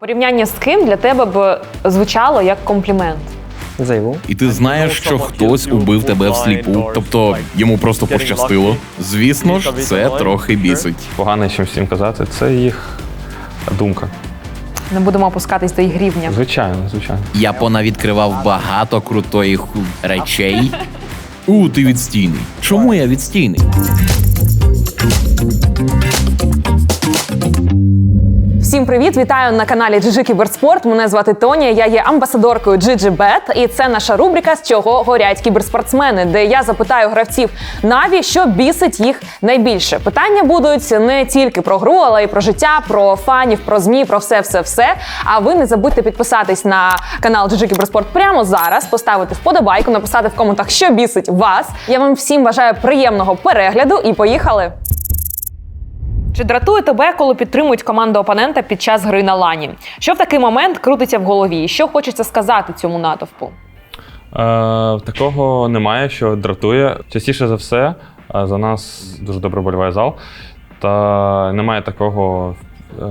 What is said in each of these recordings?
Порівняння з ким для тебе б звучало як комплімент? Зайву. І ти знаєш, що хтось убив тебе всліпу, тобто йому просто пощастило. Звісно ж, це трохи бісить. Погано чим всім казати, це їх думка. Не будемо опускатись до їх рівня. Звичайно, звичайно. Я понавідкривав багато крутої ху... речей. У, ти відстійний. Чому я відстійний? Привіт! Вітаю на каналі GG Кіберспорт. Мене звати Тоня. Я є амбасадоркою GGBet, і це наша рубрика з чого горять кіберспортсмени, де я запитаю гравців Наві, що бісить їх найбільше. Питання будуть не тільки про гру, але й про життя, про фанів, про змі, про все, все, все. А ви не забудьте підписатись на канал GG Кіберспорт прямо зараз, поставити вподобайку, написати в коментах, що бісить вас. Я вам всім бажаю приємного перегляду і поїхали! Чи дратує тебе, коли підтримують команду опонента під час гри на лані? Що в такий момент крутиться в голові? Що хочеться сказати цьому натовпу? Е, такого немає, що дратує. Частіше за все, е, за нас дуже добре боліває зал. Та немає такого е,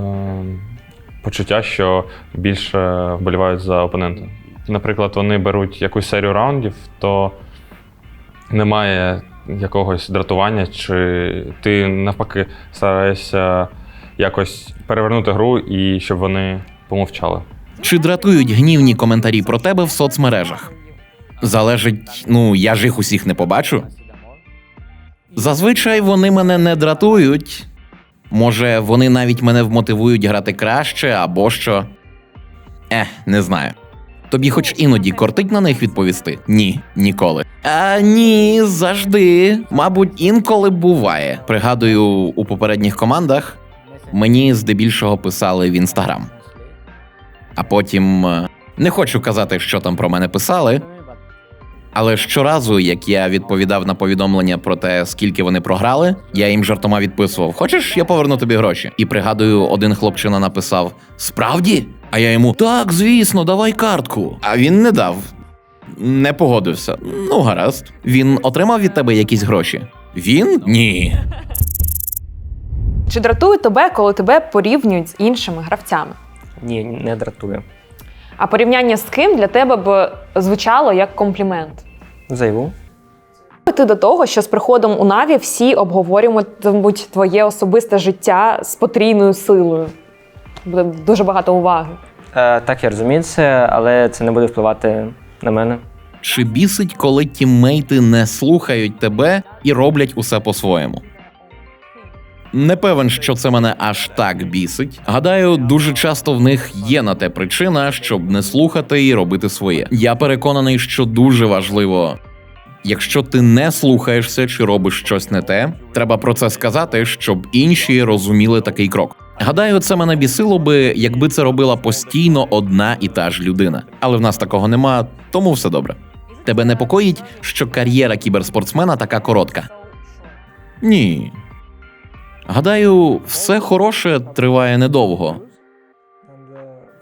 почуття, що більше вболівають за опонента. Наприклад, вони беруть якусь серію раундів, то немає якогось дратування, чи ти навпаки стараєшся якось перевернути гру і щоб вони помовчали. Чи дратують гнівні коментарі про тебе в соцмережах? Залежить, ну я ж їх усіх не побачу. Зазвичай вони мене не дратують. Може, вони навіть мене вмотивують грати краще або що. Ех, не знаю. Тобі хоч іноді кортить на них відповісти? Ні, ніколи. А ні, завжди. Мабуть, інколи буває. Пригадую, у попередніх командах мені здебільшого писали в інстаграм. А потім е, не хочу казати, що там про мене писали, але щоразу, як я відповідав на повідомлення про те, скільки вони програли, я їм жартома відписував: Хочеш, я поверну тобі гроші? І пригадую, один хлопчина написав: Справді? А я йому так, звісно, давай картку. А він не дав. Не погодився. Ну, гаразд. Він отримав від тебе якісь гроші? Він? Ні. Чи дратує тебе, коли тебе порівнюють з іншими гравцями? Ні, не дратує. А порівняння з ким для тебе б звучало як комплімент? Зайву. Ти до того, що з приходом у Наві всі обговорюватимуть твоє особисте життя з потрійною силою. Буде дуже багато уваги. Е, так, я розумію це, але це не буде впливати на мене. Чи бісить, коли тіммейти не слухають тебе і роблять усе по-своєму? Не певен, що це мене аж так бісить. Гадаю, дуже часто в них є на те причина, щоб не слухати і робити своє. Я переконаний, що дуже важливо. Якщо ти не слухаєшся чи робиш щось не те, треба про це сказати, щоб інші розуміли такий крок. Гадаю, це мене бісило би, якби це робила постійно одна і та ж людина. Але в нас такого нема, тому все добре. Тебе непокоїть, що кар'єра кіберспортсмена така коротка? Ні. Гадаю, все хороше триває недовго.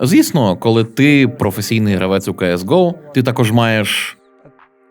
Звісно, коли ти професійний гравець у CSGO, ти також маєш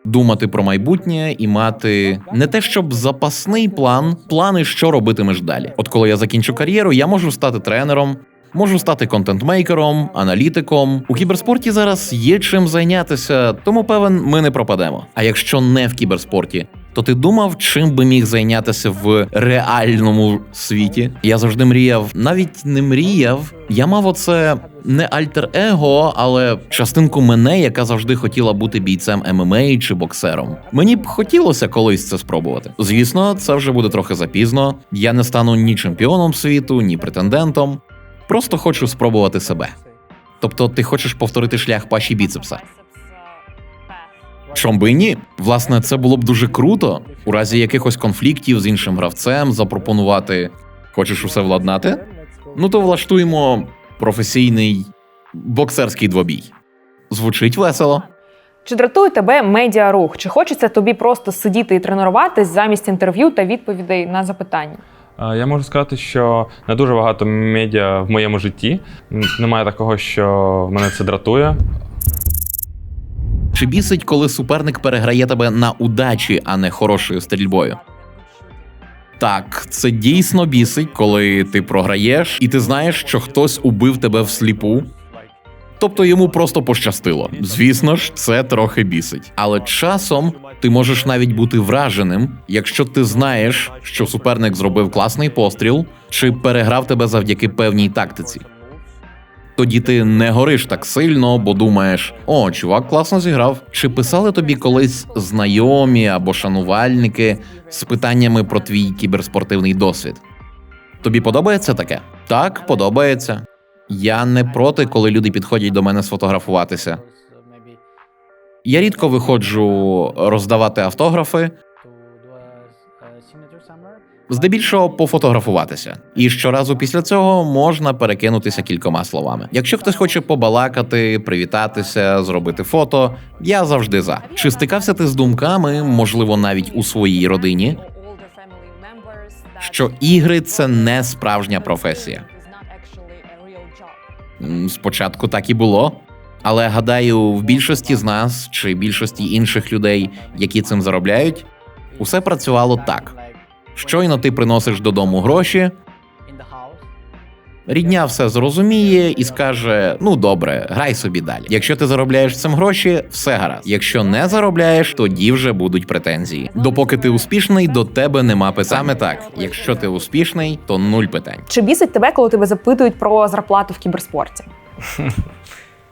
думати про майбутнє і мати не те, щоб запасний план, плани, що робитимеш далі. От коли я закінчу кар'єру, я можу стати тренером. Можу стати контентмейкером, аналітиком. У кіберспорті зараз є чим зайнятися, тому певен, ми не пропадемо. А якщо не в кіберспорті, то ти думав, чим би міг зайнятися в реальному світі? Я завжди мріяв, навіть не мріяв. Я мав оце не альтер-его, але частинку мене, яка завжди хотіла бути бійцем ММА чи боксером. Мені б хотілося колись це спробувати. Звісно, це вже буде трохи запізно. Я не стану ні чемпіоном світу, ні претендентом. Просто хочу спробувати себе. Тобто, ти хочеш повторити шлях паші біцепса. Чом би і ні? Власне, це було б дуже круто у разі якихось конфліктів з іншим гравцем запропонувати. Хочеш усе владнати? Ну то влаштуємо професійний боксерський двобій. Звучить весело. Чи дратує тебе медіарух? Чи хочеться тобі просто сидіти і тренуватись замість інтерв'ю та відповідей на запитання? Я можу сказати, що не дуже багато медіа в моєму житті. Немає такого, що мене це дратує. Чи бісить, коли суперник переграє тебе на удачі, а не хорошою стрільбою? Так, це дійсно бісить, коли ти програєш, і ти знаєш, що хтось убив тебе всліпу. Тобто йому просто пощастило. Звісно ж, це трохи бісить. Але часом ти можеш навіть бути враженим, якщо ти знаєш, що суперник зробив класний постріл чи переграв тебе завдяки певній тактиці. Тоді ти не гориш так сильно, бо думаєш, о, чувак класно зіграв. Чи писали тобі колись знайомі або шанувальники з питаннями про твій кіберспортивний досвід? Тобі подобається таке? Так, подобається. Я не проти, коли люди підходять до мене сфотографуватися. Я рідко виходжу роздавати автографи, здебільшого пофотографуватися. І щоразу після цього можна перекинутися кількома словами. Якщо хтось хоче побалакати, привітатися, зробити фото, я завжди за. Чи стикався ти з думками, можливо, навіть у своїй родині, що ігри це не справжня професія? Спочатку так і було. Але гадаю, в більшості з нас чи більшості інших людей, які цим заробляють, усе працювало так. Щойно ти приносиш додому гроші, рідня все зрозуміє і скаже: ну добре, грай собі далі. Якщо ти заробляєш цим гроші, все гаразд. Якщо не заробляєш, тоді вже будуть претензії. Допоки ти успішний, до тебе нема питань. Саме так. Якщо ти успішний, то нуль питань. Чи бісить тебе, коли тебе запитують про зарплату в кіберспорті?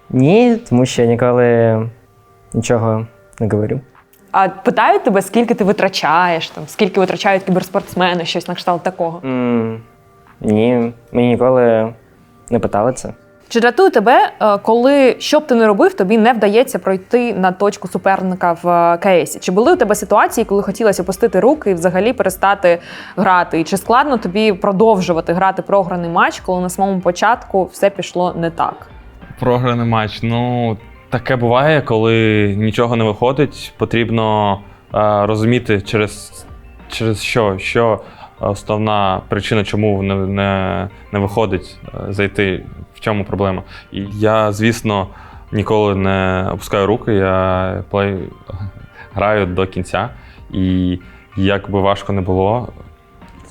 Ні, тому що я ніколи нічого не говорю. А питають тебе, скільки ти витрачаєш, там, скільки витрачають кіберспортсмени, щось на кшталт такого. м ні, мені ніколи не питали це. Чи дратує тебе, е, коли що б ти не робив, тобі не вдається пройти на точку суперника в е, КСі? Чи були у тебе ситуації, коли хотілося опустити руки і взагалі перестати грати? І чи складно тобі продовжувати грати програний матч, коли на самому початку все пішло не так? Програний матч. Ну, таке буває, коли нічого не виходить. Потрібно е, розуміти, через, через що, що основна причина, чому не, не, не виходить е, зайти, в чому проблема. І я, звісно, ніколи не опускаю руки, я плей, граю до кінця. І як би важко не було,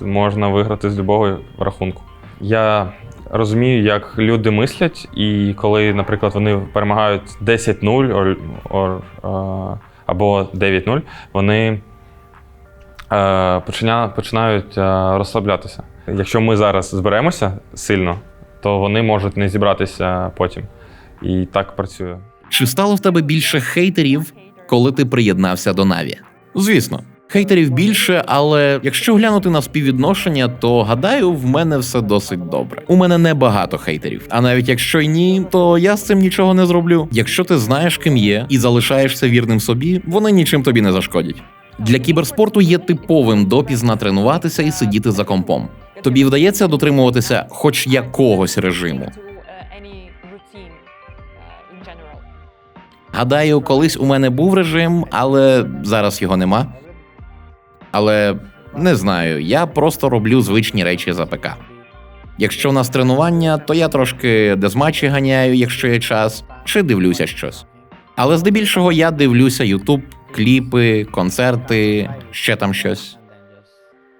можна виграти з будь-якого рахунку. Я розумію, як люди мислять, і коли, наприклад, вони перемагають 10-0 or, or, е, або 9-0, вони е, починають е, розслаблятися. Якщо ми зараз зберемося сильно, то вони можуть не зібратися потім. І так працює. Чи стало в тебе більше хейтерів, коли ти приєднався до Наві? Звісно, хейтерів більше, але якщо глянути на співвідношення, то гадаю, в мене все досить добре. У мене небагато хейтерів. А навіть якщо й ні, то я з цим нічого не зроблю. Якщо ти знаєш, ким є, і залишаєшся вірним собі, вони нічим тобі не зашкодять. Для кіберспорту є типовим допізна тренуватися і сидіти за компом. Тобі вдається дотримуватися хоч якогось режиму. Гадаю, колись у мене був режим, але зараз його нема. Але не знаю, я просто роблю звичні речі за ПК. Якщо у нас тренування, то я трошки дезматчі ганяю, якщо є час, чи дивлюся щось. Але здебільшого я дивлюся Ютуб, кліпи, концерти, ще там щось.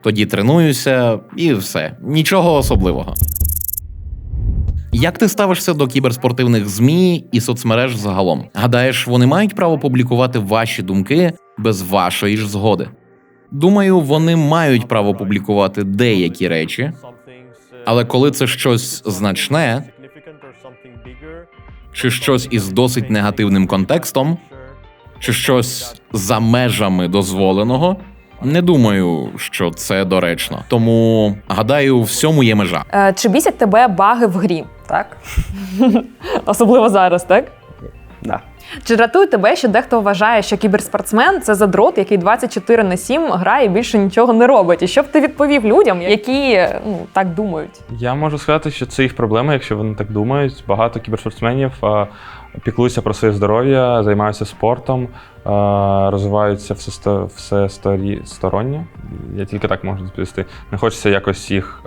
Тоді тренуюся і все. Нічого особливого. Як ти ставишся до кіберспортивних ЗМІ і соцмереж загалом? Гадаєш, вони мають право публікувати ваші думки без вашої ж згоди? Думаю, вони мають право публікувати деякі речі, але коли це щось значне чи щось із досить негативним контекстом, чи щось за межами дозволеного, не думаю, що це доречно. Тому гадаю, всьому є межа. Е, Чи бісять тебе баги в грі? Так? Особливо зараз, так? Да. Чи дратує тебе, що дехто вважає, що кіберспортсмен це задрот, який 24 на 7 грає і більше нічого не робить? І що б ти відповів людям, які ну, так думають? Я можу сказати, що це їх проблема, якщо вони так думають. Багато кіберспортсменів піклуються про своє здоров'я, займаються спортом, розвиваються все, все сторонньо. Я тільки так можу відповісти. Не хочеться якось їх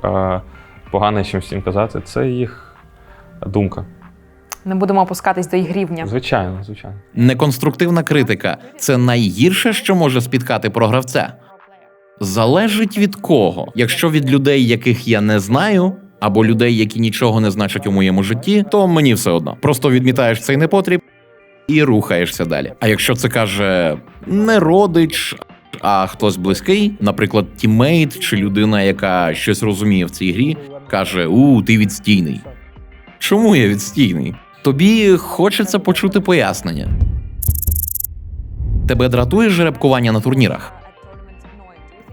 погано чимось їм казати. Це їх думка. Не будемо опускатись до їх рівня. Звичайно, звичайно. Неконструктивна критика це найгірше, що може спіткати програвця. Залежить від кого. Якщо від людей, яких я не знаю, або людей, які нічого не значать у моєму житті, то мені все одно. Просто відмітаєш цей непотріб і рухаєшся далі. А якщо це каже не родич, а хтось близький, наприклад, тіммейт чи людина, яка щось розуміє в цій грі, каже: У, ти відстійний. Чому я відстійний? Тобі хочеться почути пояснення. Тебе дратує жеребкування на турнірах?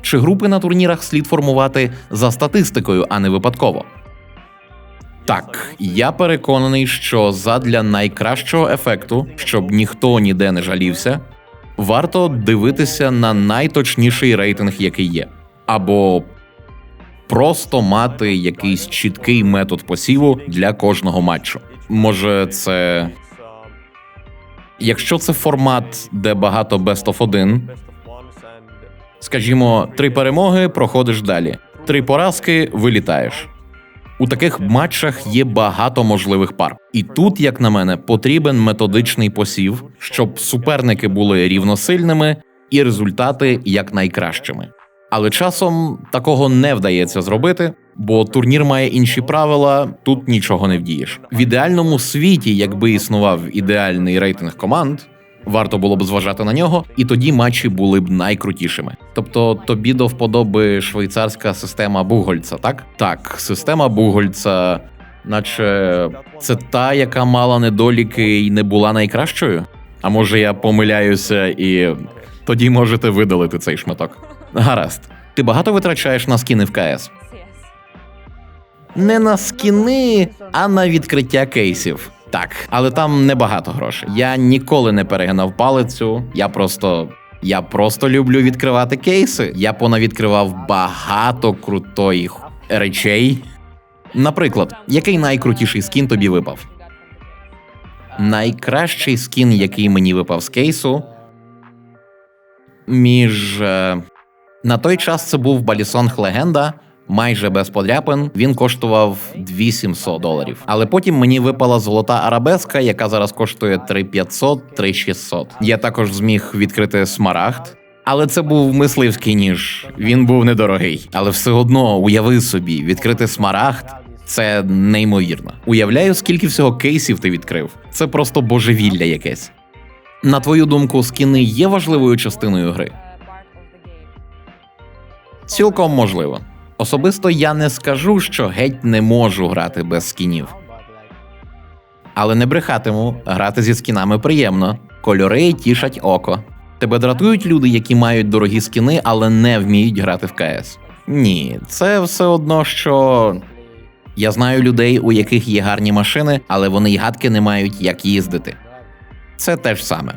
Чи групи на турнірах слід формувати за статистикою, а не випадково? Так, я переконаний, що задля найкращого ефекту, щоб ніхто ніде не жалівся, варто дивитися на найточніший рейтинг, який є, або просто мати якийсь чіткий метод посіву для кожного матчу. Може, це. Якщо це формат, де багато best of 1, скажімо, три перемоги, проходиш далі, три поразки, вилітаєш. У таких матчах є багато можливих пар. І тут, як на мене, потрібен методичний посів, щоб суперники були рівносильними і результати якнайкращими. Але часом такого не вдається зробити, бо турнір має інші правила, тут нічого не вдієш. В ідеальному світі, якби існував ідеальний рейтинг команд, варто було б зважати на нього, і тоді матчі були б найкрутішими. Тобто тобі до вподоби швейцарська система Бугольца, так? Так, система Бугольца, наче це та, яка мала недоліки і не була найкращою. А може я помиляюся і тоді можете видалити цей шматок. Гаразд. Ти багато витрачаєш на скіни в КС? Не на скіни, а на відкриття кейсів. Так, але там небагато грошей. Я ніколи не перегинав палицю. Я просто. Я просто люблю відкривати кейси. Я понавідкривав багато крутої речей. Наприклад, який найкрутіший скін тобі випав? Найкращий скін, який мені випав з кейсу. Між. е, На той час це був Балісонг Легенда, майже без подряпин. Він коштував 2700 доларів. Але потім мені випала золота арабеска, яка зараз коштує 3500 3600 Я також зміг відкрити смарагд. Але це був мисливський ніж. Він був недорогий. Але все одно уяви собі, відкрити смарагд це неймовірно. Уявляю, скільки всього кейсів ти відкрив. Це просто божевілля якесь. На твою думку, скіни є важливою частиною гри? Цілком можливо. Особисто я не скажу, що геть не можу грати без скінів. Але не брехатиму, грати зі скінами приємно. Кольори тішать око. Тебе дратують люди, які мають дорогі скіни, але не вміють грати в КС. Ні, це все одно, що. Я знаю людей, у яких є гарні машини, але вони й гадки не мають як їздити. Це те ж саме.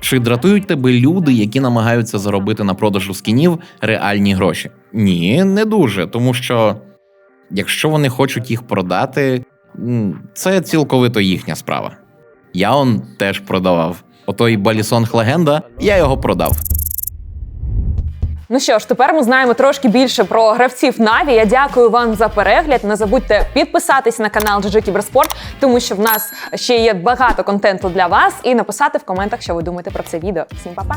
Чи дратують тебе люди, які намагаються заробити на продажу скінів реальні гроші? Ні, не дуже, тому що якщо вони хочуть їх продати, це цілковито їхня справа. Я он теж продавав. Отой Балісонг Легенда, я його продав. Ну що ж, тепер ми знаємо трошки більше про гравців Наві. Я дякую вам за перегляд. Не забудьте підписатись на канал GG Кіберспорт, тому що в нас ще є багато контенту для вас, і написати в коментах, що ви думаєте про це відео. Всім па-па!